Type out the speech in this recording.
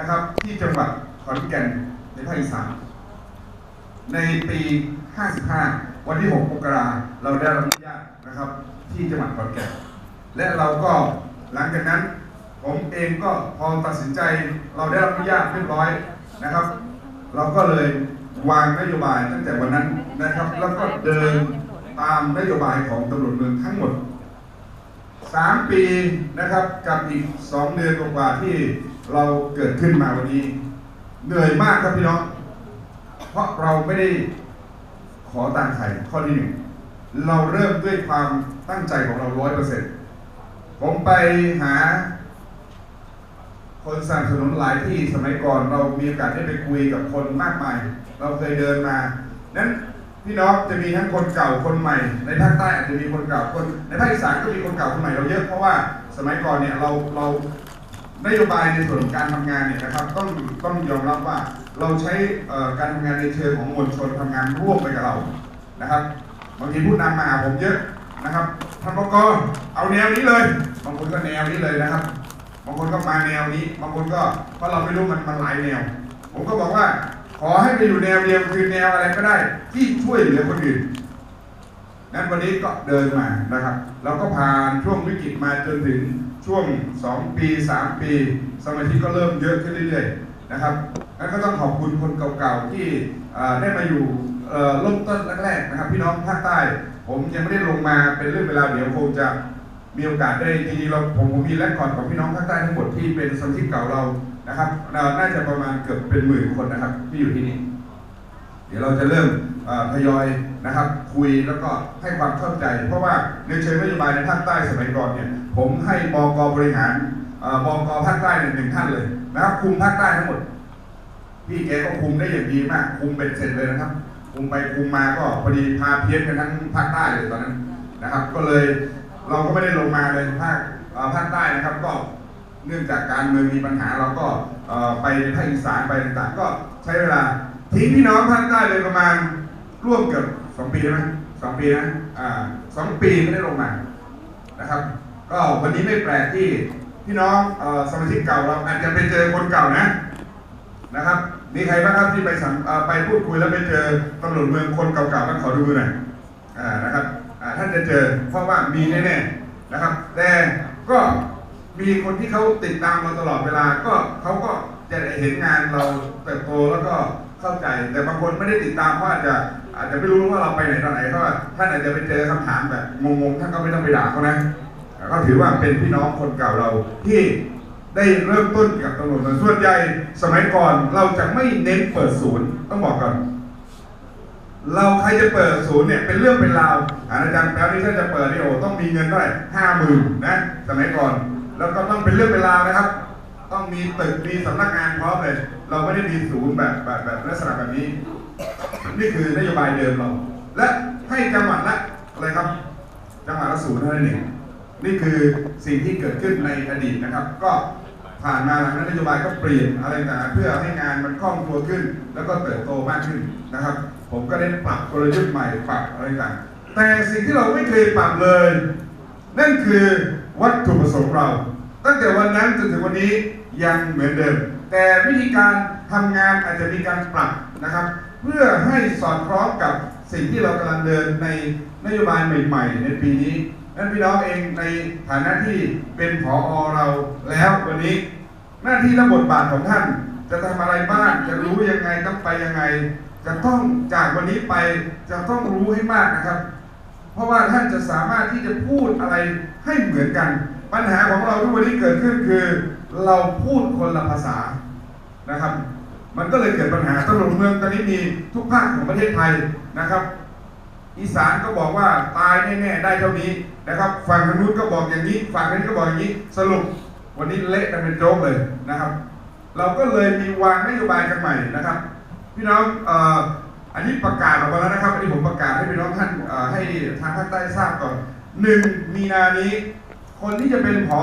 นะครับที่จังหวัดขอนแก่นในภาคอีสานในปี 55 วันที่ 6 มกราเราได้รับอนุญาตนะครับ ที่จังหวัดขอนแก่นและเราก็หลังจากนั้น ผมเองก็พอตัดสินใจเราได้รับอนุญาตเรียบร้อยนะครับ เราก็เลยวางนโยบายตั้งแต่วันนั้นนะครับ แล้วก็เดินตามนโยบายของตำรวจเมืองทั้งหมดสามปีนะครับกับอีกสองเดือนกว่าที่ เราเกิดขึ้นมาวันนี้เหนื่อยมากครับพี่น้อง เพราะเราไม่ได้ขอตังค์ใครข้อที่หนึ่งเราเริ่มด้วยความตั้งใจของเราร้อยเปอร์เซ็นต์ผมไปหา คนสนับสนุนหลายที่สมัยก่อนเรามีโอกาสได้ไปคุยกับคนมากมาย เราเคยเดินมานั้นพี่น้องจะมีทั้งคนเก่าคนใหม่ ในภาคใต้อาจจะมีคนเก่าคนในภาคอีสานก็มีคนเก่าคนใหม่เราเยอะเพราะว่าสมัยก่อนเนี่ยเราเรา นโยบายในส่วนการทำงานเนี่ยนะครับต้องต้องยอมรับว่าเราใช้การทำงานในเชิงของมวลชนทำงานร่วมไปกับเรานะครับบางทีผู้นำมาหาผมเยอะนะครับท่านบกเอาแนวนี้เลย บางคนก็แนวนี้เลยนะครับ บางคนก็มาแนวนี้ บางคนก็เพราะเราไม่รู้มันมันหลายแนว ผมก็บอกว่า ขอให้ไปอยู่แนวเดียวคือแนวอะไรก็ได้ ที่ช่วยเหลือคนอื่น นั้นวันนี้ก็เดินมานะครับเราก็ผ่านช่วงวิกฤตมาจนถึงช่วง 2 ปี 3 ปี สมาชิกก็เริ่มเยอะขึ้นเรื่อยๆนะครับนั้นก็ต้องขอบคุณคนเก่าๆที่ได้มาอยู่เริ่มต้นแรกๆนะครับ พี่น้องภาคใต้ ผมยังไม่ได้ลงมาเป็นเรื่องเวลาเดี๋ยวคงจะมีโอกาสได้จริงๆเราผมผมมีแรกก่อนของพี่น้องภาคใต้ทั้งหมดที่เป็นสมาชิกเก่าเรานะครับน่าจะประมาณเกือบเป็นหมื่นคนนะครับที่อยู่ที่นี่ ดี๋ยวเราจะเริ่มทยอยนะครับ คุยแล้วก็ให้ความเข้าใจ เพราะว่าในเชิงนโยบายในภาคใต้สมัยก่อนเนี่ยผมให้บกบริหารบกภาคใต้เนี่ยหนึ่งท่านเลยนะครับคุมภาคใต้ทั้งหมดพี่แกก็คุมได้อย่างดีมาก คุมเป็นเสร็จเลยนะครับ คุมไปคุมมาก็พอดีพาเพี้ยนกันทั้งภาคใต้เลยตอนนั้นนะครับ ก็เลยเราก็ไม่ได้ลงมาเลยภาคภาคใต้นะครับ ก็เนื่องจากการเมืองมีปัญหาเราก็ไปภาคอีสานไปต่างๆก็ใช้เวลา ทิ้งพี่น้องภาคใต้เลยประมาณร่วมเกือบสองปีได้ไหมสองปีนะอ่าสองปีไม่ได้ลงมานะครับ ก็วันนี้ไม่แปลกที่พี่น้องเอ่อสมาชิกเก่าเราอาจจะไปเจอคนเก่านะนะครับมีใครบ้างครับที่ไปสัมไปพูดคุยแล้วไปเจอตำรวจเมืองคนเก่าๆบ้างขอดูหน่อยอ่านะครับอ่าท่านจะเจอเพราะว่ามีแน่ๆนะครับ แต่ก็มีคนที่เขาติดตามเราตลอดเวลาก็เขาก็จะเห็นงานเราเติบโตแล้วก็ เข้าใจ แต่บางคนไม่ได้ติดตามเพราะอาจจะอาจจะไม่รู้ว่าเราไปไหนตอนไหนเพราะท่านอาจจะไปเจอคำถามแบบงงๆท่านก็ไม่ต้องไปด่าเขานะก็ถือว่าเป็นพี่น้องคนเก่าเราที่ได้เริ่มต้นกับตำรวจมาส่วนใหญ่สมัยก่อนเราจะไม่เน้นเปิดศูนย์ต้องบอกก่อนเราใครจะเปิดศูนย์เนี่ยเป็นเรื่องเป็นราวอาอาจารย์แป๊วนี่ถ้าจะเปิดนี่โอ้ต้องมีเงินเท่าไหร่ห้าหมื่นนะสมัยก่อน แล้วก็ต้องเป็นเรื่องเป็นราวนะครับ ต้องมีตึกมีสำนักงานพร้อมเลย เราไม่ได้มีศูนย์แบบแบบแบบลักษณะแบบนี้ นี่คือนโยบายเดิมเรา และให้จังหวัดละอะไรครับ จังหวัดละศูนย์เท่านั้นเองนี่คือสิ่งที่เกิดขึ้นในอดีตนะครับ ก็ผ่านมาหลังนั้นนโยบายก็เปลี่ยนอะไรต่างเพื่อให้งานมันคล่องตัวขึ้น แล้วก็เติบโตมากขึ้นนะครับ ผมก็ได้ปรับกลยุทธ์ใหม่ปรับอะไรต่างแต่สิ่งที่เราไม่เคยปรับเลย นั่นคือวัตถุประสงค์เรา ตั้งแต่วันนั้นจนถึงวันนี้ยังเหมือนเดิม แต่วิธีการทำงานอาจจะมีการปรับนะครับ เพื่อให้สอดคล้องกับสิ่งที่เรากำลังเดินในนโยบายใหม่ ๆ ในปีนี้นั้นพี่น้องเองในฐานะที่เป็นผอเราแล้ววันนี้ หน้าที่และบทบาทของท่าน จะทำอะไรบ้างจะรู้ยังไงต้องไปยังไง จะต้องจากวันนี้ไปจะต้องรู้ให้มากนะครับ เพราะว่าท่านจะสามารถที่จะพูดอะไรให้เหมือนกัน ปัญหาของเราทุกวันนี้เกิดขึ้นคือ เราพูดคนละภาษานะครับ มันก็เลยเกิดปัญหาตำรวจเมืองตอนนี้มีทุกภาคของประเทศไทยนะครับ อีสานก็บอกว่าตายแน่ๆได้เท่านี้นะครับ ฝั่งทางนู้นก็บอกอย่างนี้ ฝั่งนี้ก็บอกอย่างนี้สรุป วันนี้เละกันเป็นโจ๊กเลยนะครับ เราก็เลยมีวางนโยบายกันใหม่นะครับ พี่น้องอ,อ,อันนี้ประกาศออกมาแล้วนะครับอันนี้ผมประกาศให้พี่น้องท่านให้ทางภาคใต้ทราบก่อนหนึ่งมีนานี้ คนที่จะเป็นผอ